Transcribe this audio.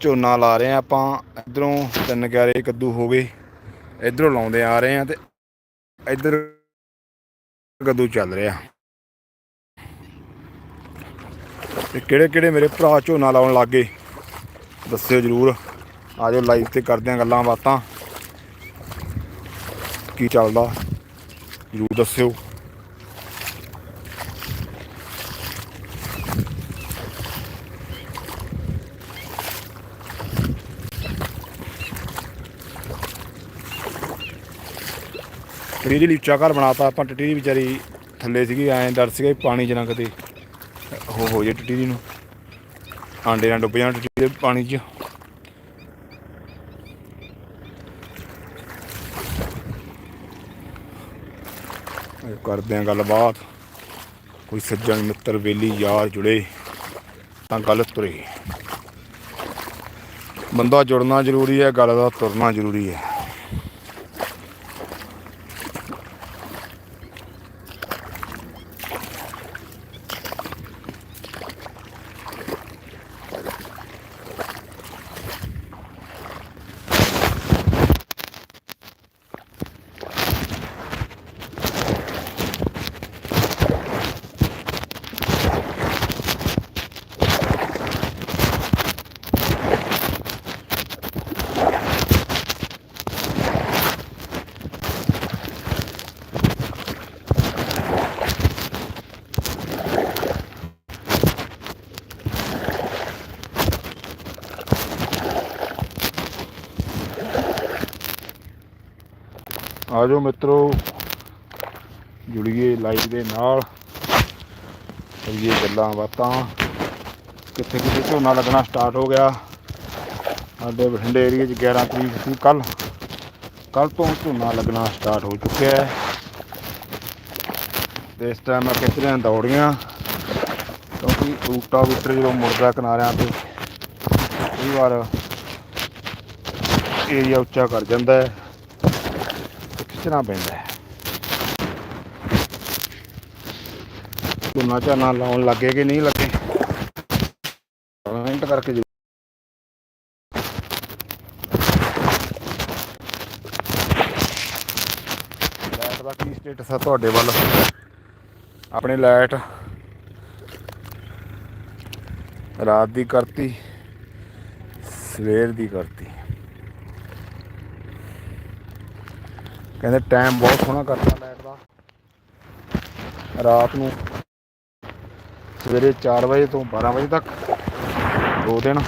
ਝੋਨਾ ਲਾ ਰਹੇ ਆ ਆਪਾਂ। ਇਧਰੋਂ ਤਿੰਨ ਕਿਆਰੇ ਕੱਦੂ ਹੋ ਗਏ। ਇਧਰੋਂ ਲਾਉਂਦੇ ਆ ਰਹੇ ਆ ਤੇ ਇਧਰ ਕੱਦੂ ਚੱਲ ਰਿਹਾ। ਤੇ ਕਿਹੜੇ ਕਿਹੜੇ ਮੇਰੇ ਭਰਾ ਝੋਨਾ ਲਾਉਣ ਲੱਗੇ ਦੱਸਿਓ ਜਰੂਰ। ਆਜੋ ਲਾਈਵ ਤੇ ਕਰਦੇ ਆ ਗੱਲਾਂ ਬਾਤਾਂ। ਕੀ ਚੱਲਦਾ? ਜਰੂਰ ਦੱਸਿਓ। ਟਟੀ ਦੀ ਲੀਚਾ ਘਰ ਬਣਾਤਾ, ਆਪਾਂ ਟਟੀ ਦੀ ਵਿਚਾਰੀ ਥੱਲੇ ਸੀਗੀ, ਐਂ ਡਰ ਸੀਗਾ ਵੀ ਪਾਣੀ 'ਚ ਨਾ ਕਿਤੇ। ਹੋ ਹੋ ਜੇ ਟਟੀ ਦੀ ਨੂੰ। ਆਂਡੇ ਨਾਲ ਡੁੱਬ ਜਾਣ ਟਟੀ ਦੇ ਪਾਣੀ 'ਚ। ਇਹ ਕਰਦੇ ਆਂ ਗੱਲਬਾਤ। ਕੋਈ ਸੱਜਣ ਮਿੱਤਰ, ਵੇਲੀ, ਯਾਰ ਜੁੜੇ, ਤਾਂ ਗੱਲ ਤੁਰੇ। ਬੰਦਾ ਜੁੜਨਾ ਜ਼ਰੂਰੀ ਹੈ, ਗੱਲ ਦਾ ਤੁਰਨਾ ਜ਼ਰੂਰੀ ਹੈ। ਆਜੋ ਮਿੱਤਰੋ, ਜੁੜੀਏ ਲਾਈਵ ਦੇ ਨਾਲ। ਕਰੀਏ ਗੱਲਾਂ ਬਾਤਾਂ। ਕਿੱਥੇ ਕਿੱਥੇ ਝੋਨਾ ਲੱਗਣਾ ਸਟਾਰਟ ਹੋ ਗਿਆ। ਸਾਡੇ ਬਠਿੰਡੇ ਏਰੀਏ 'ਚ 11 ਤਰੀਕ ਸੀ ਕੱਲ ਕੱਲ ਤੋਂ ਝੋਨਾ ਲੱਗਣਾ ਸਟਾਰਟ ਹੋ ਚੁੱਕਿਆ ਹੈ। ਤੇ ਇਸ ਟਾਈਮ ਮੈਂ ਖਿੱਚ ਰਿਹਾ ਦੌੜੀਆਂ। ਕਿਉਂਕਿ ਰੂਟਾ ਵੀਟਰ ਜਦੋਂ ਮੁੜਦਾ ਕਿਨਾਰਿਆਂ ਤੇ, ਕਈ ਵਾਰ ਏਰੀਆ ਉੱਚਾ ਕਰ ਜਾਂਦਾ ਹੈ। ਖਿੱਚਣਾ ਪੈਂਦਾ ਹੈ। ਝੋਨਾ ਝਾਨਾ ਲਾਉਣ ਲੱਗੇ ਕਿ ਨਹੀਂ ਲੱਗੇ। ਕਮੈਂਟ ਕਰਕੇ ਜ਼ਰੂਰ। ਲਾਈਟ ਦਾ ਕੀ ਸਟੇਟਸ ਆ ਤੁਹਾਡੇ ਵੱਲ? ਆਪਣੀ ਲਾਈਟ ਰਾਤ ਦੀ ਕਰਤੀ, ਸਵੇਰ ਦੀ ਕਰਤੀ। ਕਹਿੰਦੇ ਟਾਈਮ ਬਹੁਤ ਸੋਹਣਾ ਕਰਤਾ ਲਾਈਟ ਦਾ। ਰਾਤ ਨੂੰ ਸਵੇਰੇ 4 ਵਜੇ ਤੋਂ 12 ਵਜੇ ਤੱਕ, ਦੋ ਦਿਨ।